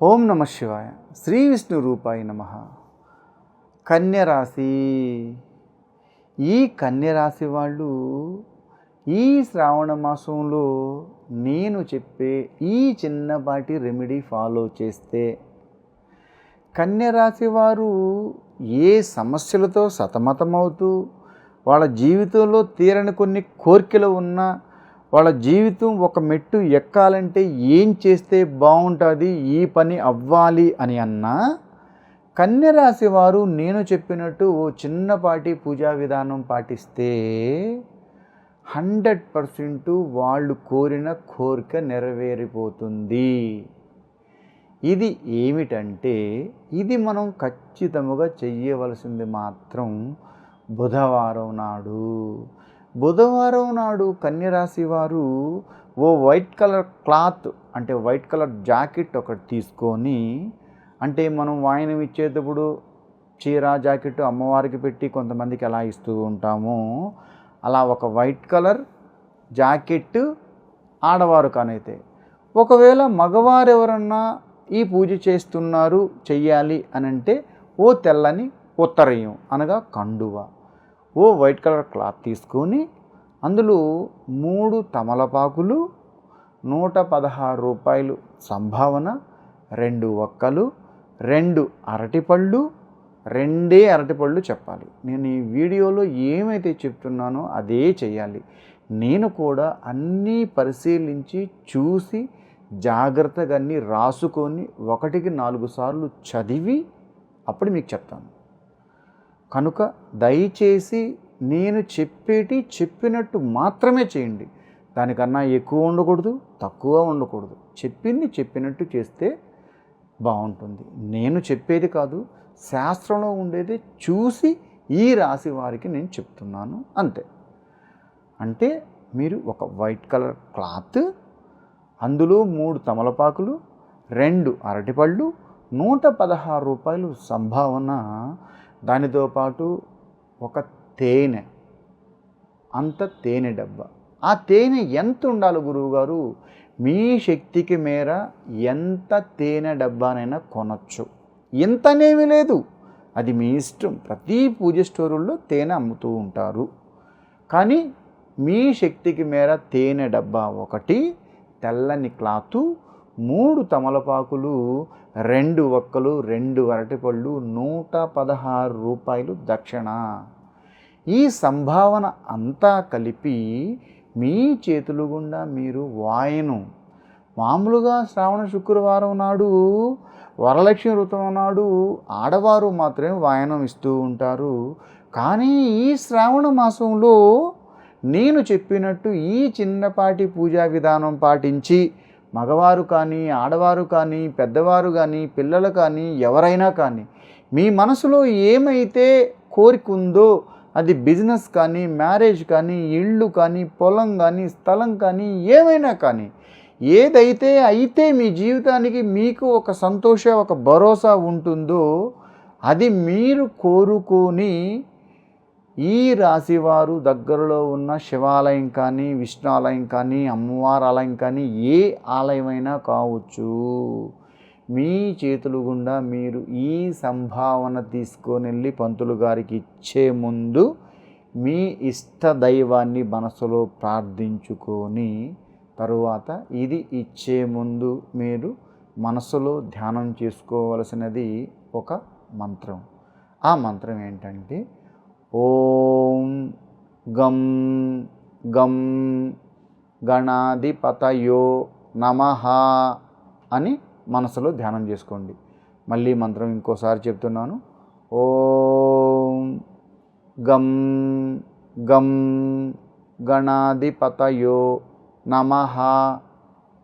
ఓం నమ శివాయ. శ్రీ విష్ణు రూపాయి నమ. కన్యరాశి. ఈ కన్యరాశి వాళ్ళు ఈ శ్రావణ మాసంలో నేను చెప్పే ఈ చిన్నపాటి రెమెడీ ఫాలో చేస్తే కన్యరాశి వారు ఏ సమస్యలతో సతమతమవుతూ వాళ్ళ జీవితంలో తీరని కొన్ని కోరికలు ఉన్నా వాళ్ళ జీవితం ఒక మెట్టు ఎక్కాలంటే ఏం చేస్తే బాగుంటుంది? ఈ పని అవ్వాలి అని అన్నా కన్యరాశి వారు నేను చెప్పినట్టు ఓ చిన్నపాటి పూజా విధానం పాటిస్తే హండ్రెడ్ పర్సెంట్ వాళ్ళు కోరిన కోరిక నెరవేరిపోతుంది. ఇది ఏమిటంటే ఇది మనం ఖచ్చితముగా చెయ్యవలసింది మాత్రం బుధవారం నాడు. బుధవారం నాడు కన్యరాశి వారు ఓ వైట్ కలర్ క్లాత్ అంటే వైట్ కలర్ జాకెట్ ఒకటి తీసుకొని అంటే మనం వాయినం ఇచ్చేటప్పుడు చీర జాకెట్ అమ్మవారికి పెట్టి కొంతమందికి ఎలా ఇస్తూ ఉంటామో అలా ఒక వైట్ కలర్ జాకెట్ ఆడవారు కానైతే. ఒకవేళ మగవారు ఎవరన్నా ఈ పూజ చేస్తున్నారు చెయ్యాలి అని అంటే ఓ తెల్లని ఉత్తరయం అనగా కండువ. ఓ వైట్ కలర్ క్లాత్ తీసుకొని అందులో మూడు తమలపాకులు నూట పదహారు రూపాయలు సంభావన రెండు ఒక్కలు రెండు అరటిపళ్ళు రెండే అరటిపళ్ళు చెప్పాలి. నేను ఈ వీడియోలో ఏమైతే చెప్తున్నానో అదే చేయాలి నేను కూడా అన్నీ పరిశీలించి చూసి జాగ్రత్తగా అన్నీ రాసుకొని ఒకటికి నాలుగు సార్లు చదివి అప్పుడు మీకు చెప్తాను. కనుక దయచేసి నేను చెప్పేటి చెప్పినట్టు మాత్రమే చేయండి. దానికన్నా ఎక్కువ ఉండకూడదు తక్కువ ఉండకూడదు. చెప్పింది చెప్పినట్టు చేస్తే బాగుంటుంది. నేను చెప్పేది కాదు శాస్త్రంలో ఉండేది చూసి ఈ రాశి వారికి నేను చెప్తున్నాను. అంతే. అంటే మీరు ఒక వైట్ కలర్ క్లాత్ అందులో మూడు తమలపాకులు రెండు అరటిపళ్ళు నూట పదహారు రూపాయలు సంభావన దానితో పాటు ఒక తేనె అంత తేనె డబ్బా. ఆ తేనె ఎంత ఉండాలి గురువుగారు? మీ శక్తికి మేర ఎంత తేనె డబ్బానైనా కొనచ్చు. ఇంతనేమి లేదు. అది మీ ఇష్టం. ప్రతి పూజ స్టోరుల్లో తేనె అమ్ముతూ ఉంటారు. కానీ మీ శక్తికి మేర తేనె డబ్బా ఒకటి తెల్లని క్లాతు మూడు తమలపాకులు రెండు ఒక్కలు రెండు అరటిపళ్ళు నూట పదహారు రూపాయలు దక్షిణ. ఈ సంభావన అంతా కలిపి మీ చేతులు గుండా మీరు వాయను. మామూలుగా శ్రావణ శుక్రవారం నాడు వరలక్ష్మి ఋతం నాడు ఆడవారు మాత్రమే వాయనం ఇస్తూ ఉంటారు. కానీ ఈ శ్రావణ మాసంలో నేను చెప్పినట్టు ఈ చిన్నపాటి పూజా విధానం పాటించి మగవారు కానీ ఆడవారు కానీ పెద్దవారు కానీ పిల్లలు కానీ ఎవరైనా కానీ మీ మనసులో ఏమైతే కోరిక ఉందో అది బిజినెస్ కానీ మ్యారేజ్ కానీ ఇళ్ళు కానీ పొలం కానీ స్థలం కానీ ఏమైనా కానీ ఏదైతే అయితే మీ జీవితానికి మీకు ఒక సంతోష ఒక భరోసా ఉంటుందో అది మీరు కోరుకొని ఈ రాశివారు దగ్గరలో ఉన్న శివాలయం కానీ విష్ణాలయం కానీ అమ్మవారి ఆలయం కానీ ఏ ఆలయమైనా కావచ్చు. మీ చేతులు గుండా మీరు ఈ సంభావన తీసుకొని వెళ్ళి పంతులు గారికి ఇచ్చే ముందు మీ ఇష్ట దైవాన్ని మనసులో ప్రార్థించుకొని తరువాత ఇది ఇచ్చే ముందు మీరు మనసులో ధ్యానం చేసుకోవలసినది ఒక మంత్రం. ఆ మంత్రం ఏంటంటే ఓం గం గం గణాధిపతయో నమ అని మనసులో ధ్యానం చేసుకోండి. మళ్ళీ మంత్రం ఇంకోసారి చెప్తున్నాను. ఓం గం గం గణాధిపతయో నమ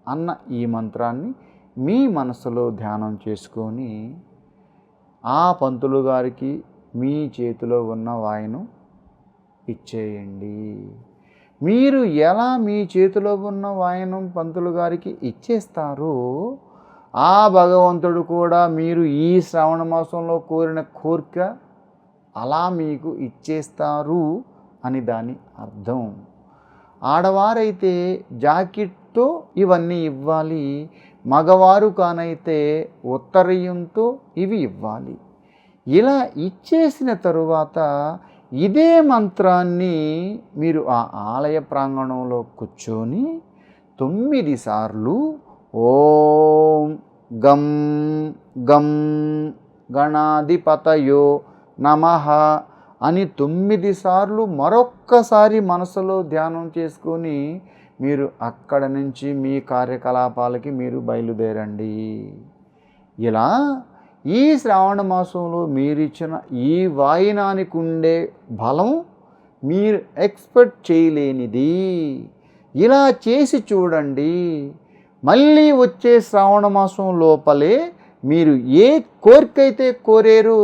అన్న ఈ మంత్రాన్ని మీ మనసులో ధ్యానం చేసుకొని ఆ పంతులు గారికి మీ చేతిలో ఉన్న వాయును ఇచ్చేయండి. మీరు ఎలా మీ చేతిలో ఉన్న వాయనం పంతులు గారికి ఇచ్చేస్తారో ఆ భగవంతుడు కూడా మీరు ఈ శ్రావణ మాసంలో కోరిన కోరిక అలా మీకు ఇచ్చేస్తారు అని దాని అర్థం. ఆడవారైతే జాకెట్తో ఇవన్నీ ఇవ్వాలి మగవారు కానైతే ఉత్తరీయంతో ఇవి ఇవ్వాలి. ఇలా ఇచ్చేసిన తరువాత ఇదే మంత్రాన్ని మీరు ఆ ఆలయ ప్రాంగణంలో కూర్చొని తొమ్మిది సార్లు ఓం గం గం గణాధిపతయో నమ అని తొమ్మిది సార్లు మరొక్కసారి మనసులో ధ్యానం చేసుకొని మీరు అక్కడ నుంచి మీ కార్యకలాపాలకి మీరు బయలుదేరండి. ఇలా ఈ శ్రావణ మాసంలో మీరిచ్చిన ఈ వాయినానికి ఉండే బలం మీరు ఎక్స్పెక్ట్ చేయలేనిది. ఇలా చేసి చూడండి. మళ్ళీ వచ్చే శ్రావణ మాసం లోపలే మీరు ఏ కోరిక అయితే కోరారు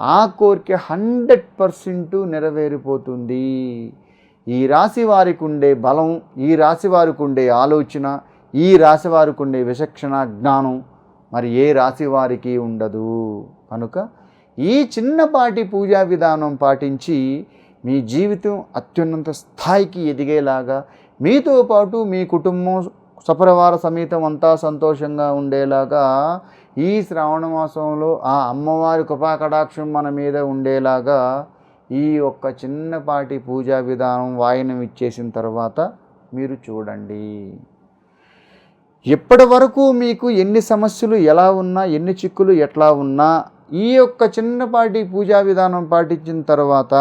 ఆ కోరిక హండ్రెడ్ పర్సెంట్ నెరవేరిపోతుంది. ఈ రాశి వారికి ఉండే బలం ఈ రాశి వారికి ఉండే ఆలోచన ఈ రాశి వారికి ఉండే విచక్షణ జ్ఞానం మరి ఏ రాశి వారికి ఉండదు. కనుక ఈ చిన్నపాటి పూజా విధానం పాటించి మీ జీవితం అత్యున్నత స్థాయికి ఎదిగేలాగా మీతో పాటు మీ కుటుంబం సపరివార సమేతం అంతా సంతోషంగా ఉండేలాగా ఈ శ్రావణ మాసంలో ఆ అమ్మవారి కృపాకటాక్షం మన మీద ఉండేలాగా ఈ ఒక్క చిన్నపాటి పూజా విధానం వాయనం ఇచ్చేసిన తర్వాత మీరు చూడండి. ఇప్పటి వరకు మీకు ఎన్ని సమస్యలు ఎలా ఉన్నా ఎన్ని చిక్కులు ఎట్లా ఉన్నా ఈ యొక్క చిన్నపాటి పూజా విధానం పాటించిన తర్వాత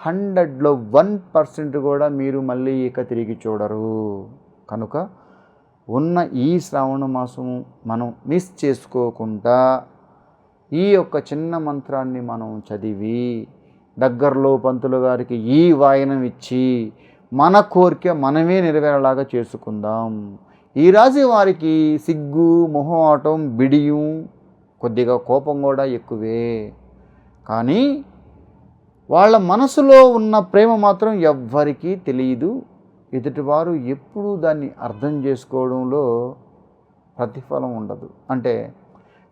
హండ్రెడ్లో వన్ పర్సెంట్ కూడా మీరు మళ్ళీ ఇక తిరిగి చూడరు. కనుక ఉన్న ఈ శ్రావణ మాసము మనం మిస్ చేసుకోకుండా ఈ యొక్క చిన్న మంత్రాన్ని మనం చదివి దగ్గరలో పంతులు గారికి ఈ వాయనం ఇచ్చి మన కోరిక మనమే నెరవేరేలాగా చేసుకుందాం. ఈ రాశి వారికి సిగ్గు మొహమాటం బిడియం కొద్దిగా కోపం కూడా ఎక్కువే. కానీ వాళ్ళ మనసులో ఉన్న ప్రేమ మాత్రం ఎవ్వరికీ తెలియదు. ఎదుటివారు ఎప్పుడూ దాన్ని అర్థం చేసుకోవడంలో ప్రతిఫలం ఉండదు. అంటే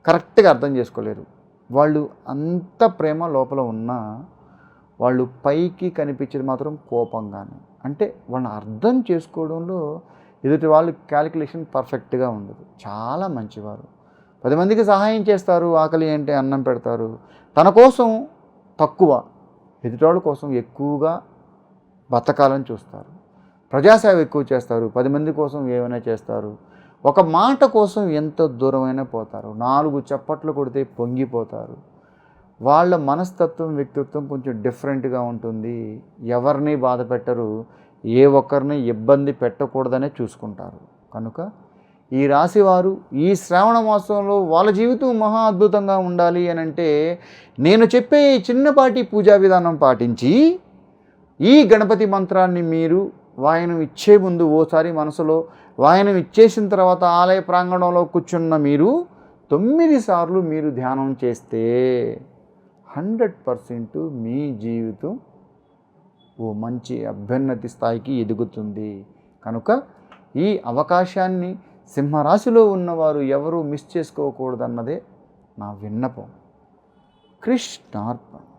కరెక్ట్గా అర్థం చేసుకోలేరు. వాళ్ళు అంత ప్రేమ లోపల ఉన్నా వాళ్ళు పైకి కనిపించేది మాత్రం కోపంగానే. అంటే వాళ్ళని అర్థం చేసుకోవడంలో ఎదుటి వాళ్ళు క్యాలిక్యులేషన్ పర్ఫెక్ట్గా ఉండదు. చాలా మంచివారు. పది మందికి సహాయం చేస్తారు ఆకలి అంటే అన్నం పెడతారు. తన కోసం తక్కువ ఎదుటివాళ్ళ కోసం ఎక్కువగా బతకాలని చూస్తారు. ప్రజాసేవ ఎక్కువ చేస్తారు పది మంది కోసం ఏమైనా చేస్తారు. ఒక మాట కోసం ఎంత దూరమైనా పోతారు. నాలుగు చప్పట్లు కొడితే పొంగిపోతారు. వాళ్ళ మనస్తత్వం వ్యక్తిత్వం కొంచెం డిఫరెంట్గా ఉంటుంది. ఎవరిని బాధ పెట్టరు. ఏ ఒక్కరిని ఇబ్బంది పెట్టకూడదనే చూసుకుంటారు. కనుక ఈ రాశివారు ఈ శ్రావణ మాసంలో వాళ్ళ జీవితం మహా అద్భుతంగా ఉండాలి అని అంటే నేను చెప్పే ఈ చిన్నపాటి పూజా విధానం పాటించి ఈ గణపతి మంత్రాన్ని మీరు వాయనం ఇచ్చే ముందు ఓసారి మనసులో వాయనం ఇచ్చేసిన తర్వాత ఆలయ ప్రాంగణంలో కూర్చున్న మీరు తొమ్మిది సార్లు మీరు ధ్యానం చేస్తే హండ్రెడ్ పర్సెంట్ మీ జీవితం ఓ మంచి అభ్యున్నతి స్థాయికి ఎదుగుతుంది. కనుక ఈ అవకాశాన్ని సింహరాశిలో ఉన్నవారు ఎవరూ మిస్ చేసుకోకూడదన్నదే నా విన్నపం. కృష్ణార్పణ.